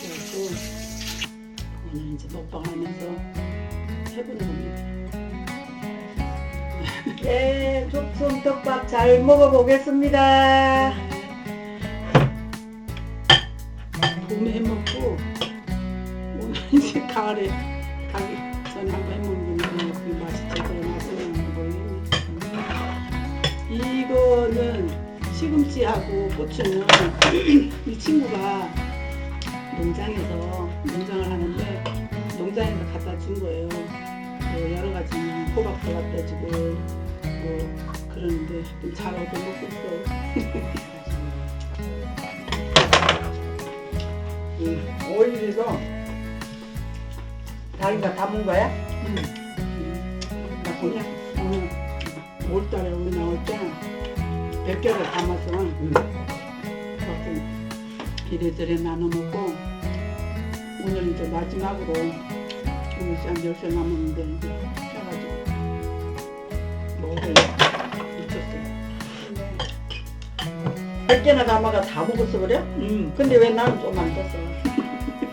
그래가지고 오늘 이제 먹방하면서 해보는 겁니다. 네, 죽순덮밥 잘 먹어보겠습니다. 봄에 해먹고 오늘 이제 가을에 가기 전에 한번 해먹는 건데 그 맛이 제대로 나서는 모르겠네. 이거는 시금치하고 고추는 이 친구가 농장에서 농장을 하는데 농장에서 갖다 준 거예요. 뭐 여러 가지 호박도 갖다 주고 뭐 그러는데 좀잘 얻어 먹고 있어요. 이 오일이도 자기가 담은 거야? 음. 나 그냥 오늘 5월달에 우리 나올 때 100개를 담아서 그렇게 이래저래 나눠 먹고 오늘 이제 마지막으로 오늘 한 열쇠 남았는데 이제 해가지고 먹으려고 미쳤어요. 100개나 담아가 다 먹었어 그래? 음. 근데 왜 나는 좀안 줬어?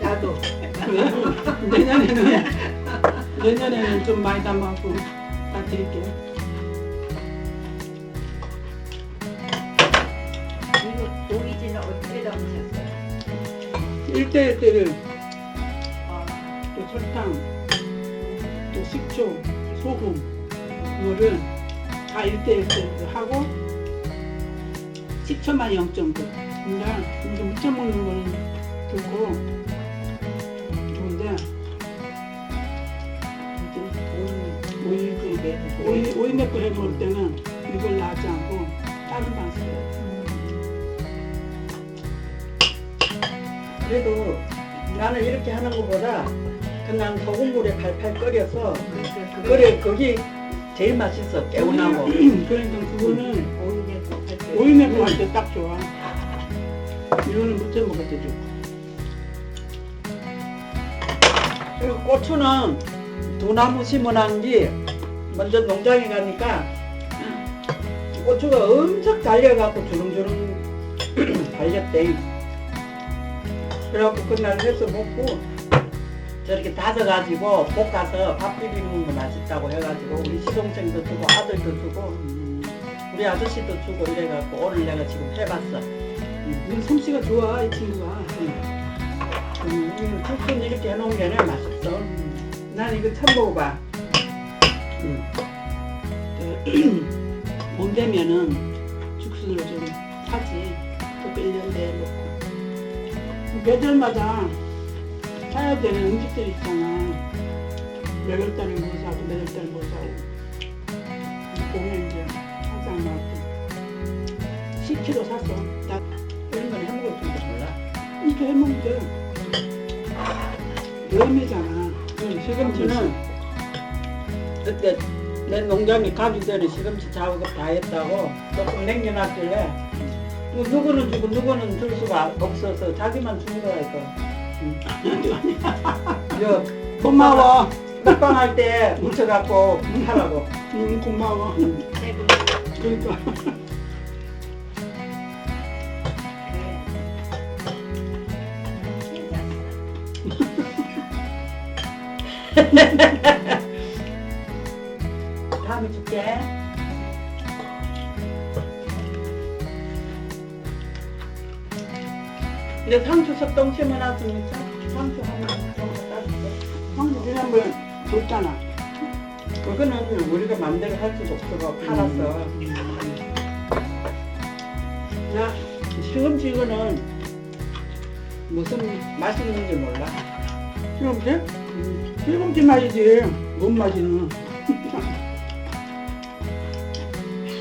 나도. 내년에는 내년에는 좀 많이 담아갖고 다 드릴게요. 1대1대를 아, 또 설탕, 또 식초, 소금 이거를 다 1대1대 하고 식초만 0.9 근데 이제 무쳐 먹는 거는 좋고 좋은데 이제 오이 오이, 오이 해 먹을 때는 이걸 놔지 않고 다른 방식으로 그래도 나는 이렇게 하는 것보다 그냥 소금물에 팔팔 끓여서 그래 거기 제일 맛있어 개운하고. 그러니까 그거는 오이 맥주 할때딱 좋아. 이거는 무쳐 먹을 때 좋고. 그리고 고추는 두 나무 심어놓은 게 먼저 농장에 가니까 고추가 엄청 달려갖고 주름주름 달렸대. 그래갖고 그날 해서 먹고 저렇게 다져가지고 볶아서 밥 비비는 거 맛있다고 해가지고 우리 시동생도 주고 아들도 주고 우리 아저씨도 주고 이래갖고 오늘 내가 지금 해봤어. 이건 솜씨가 좋아 이 친구가 음, 이거 죽순 이렇게 해놓은 게는 맛있어. 난 이거 처음 먹어봐. 음. 봄 되면은 죽순을 좀 사지 또 1년 내에 먹고 계절마다 사야 되는 음식들 있잖아. 몇월 달에 뭐 사고 몇월 달에 뭐 사고. 봄에 이제 항상 막 10kg 샀어 나 이런 건 해먹을 줄도 몰라. 이렇게 해먹으면 돼. 여름이잖아. 시금치는 그때 내 농장에 가기 전에 시금치 작업 다 했다고 조금 남겨놨길래 뭐 누구는 주고 누구는 줄 수가 없어서 자기만 주는 거야 이거. 저 고마워. 먹방 할 때 묻혀갖고 하라고. 응 고마워. 그러니까 이제 상추 석동 심어놨으니까 상추 한번 좀 갖다 줄게. 황 지난번에 줬잖아 그거는 우리가 마음대로 할 수도 없어서 팔았어. 나 시금치 이거는 무슨 맛있는지 몰라. 시금치? 시금치 맛이지 뭔 맛이는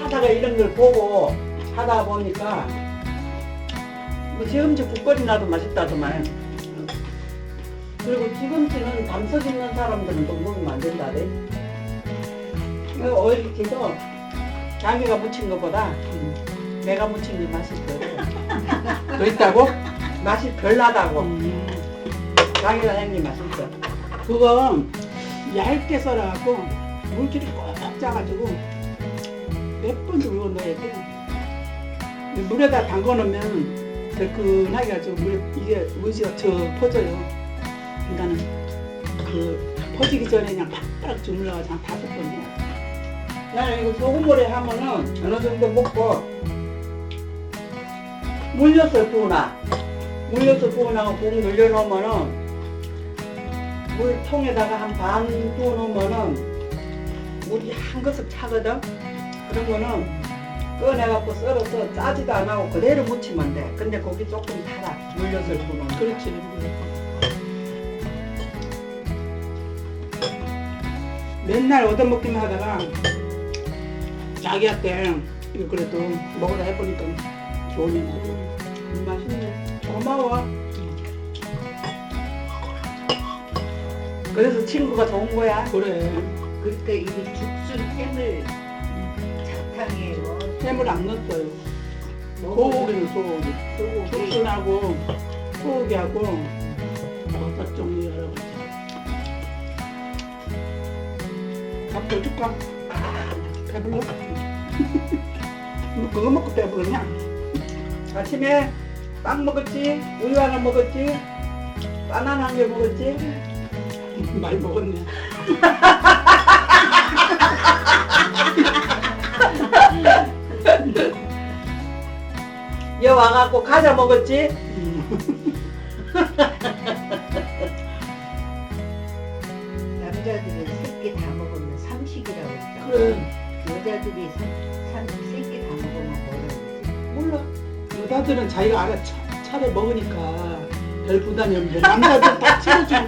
하다가 이런 걸 보고 하다 보니까 뭐 시금치 국거리 나도 맛있다더만. 그리고 시금치는 담석 있는 사람들은 또 먹으면 안 된다래. 그 오일기도 자기가 무친 것보다 내가 무친 게 맛있어. 더 있다고? 맛이 덜 나다고. 음. 자기가 한 게 맛있어. 그거 얇게 썰어갖고 물기를 꽉 짜가지고 몇번 정도 넣어야 돼 물에다 담궈 놓으면 달큰하게 가지고 물 이게 우지가 저 퍼져요. 그러니까는 그 퍼지기 전에 그냥 팍팍 주물러가지고 한 다섯 번 해야 돼. 나는 이거 소금물에 하면은 어느 정도 먹고 물엿을 부으나 물엿을 부으나고 국 늘려놓으면은 물통에다가 한 반 부어놓으면은 물이 한 그릇 차거든 그러면은 꺼내갖고 썰어서 짜지도 안 하고 그대로 무치면 돼 근데 거기 조금 달아 물엿을 부으면 그렇지. 맨날 얻어먹기만 하다가 자기한테 이거 그래도 먹으라 해보니까 좋으니 음, 맛있네. 고마워 그래서 친구가 좋은 거야 그래. 그러니까 이게 죽순 햄을 자탕이에요. 햄을 안 넣었어요. 소고기는 소고기. 소고기. 죽순하고 소고기하고 버섯 종류라고. 밥더 줄까? 배불러? 뭐 그거 먹고 배부르냐? 아침에 빵 먹었지 우유 하나 먹었지 바나나 한 개 먹었지 많이 먹었네. 과자 먹었지 음. 남자들은 새끼 다 먹으면 삼식이라고 그러죠. 그래. 여자들이 삼, 삼, 새끼 다 먹으면 뭐라고 그러지? 몰라. 여자들은 자기가 알아 차, 차를 먹으니까 별 부담이 없는데 남자들 다 차려주고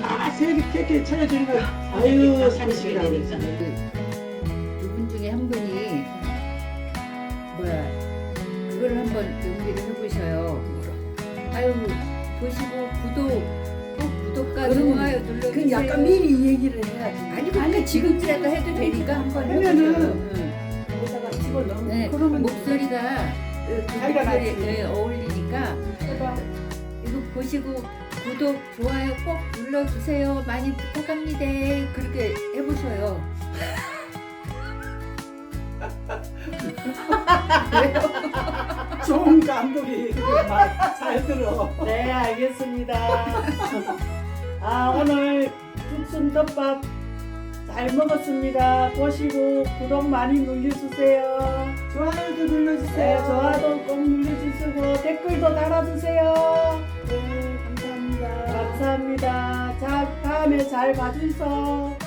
다 세개 세개 차려주니까 아유 삼식이라고 그러지. 한번 연기를 해보셔요. 아유 보시고 구독 꼭 구독과 좋아요 눌러주세요. 그 약간 미리 얘기를 해야지. 아니 그러니까 지금이라도 해도 되니까 한번 하면은. 거기다가 집어넣어. 네, 그러면 목소리가 그 목소리에. 네, 어울리니까 해봐. 이거 보시고 구독 좋아요 꼭 눌러주세요. 많이 부탁합니다. 그렇게 해보셔요. 좋은 감독이 말잘 들어. 네, 알겠습니다. 아, 오늘 죽순 덮밥 잘 먹었습니다. 보시고 구독 많이 눌러주세요. 좋아요도 눌러주세요. 네, 좋아도 꼭 눌러주시고 댓글도 달아주세요. 네, 감사합니다. 감사합니다. 자, 다음에 잘 봐주세요.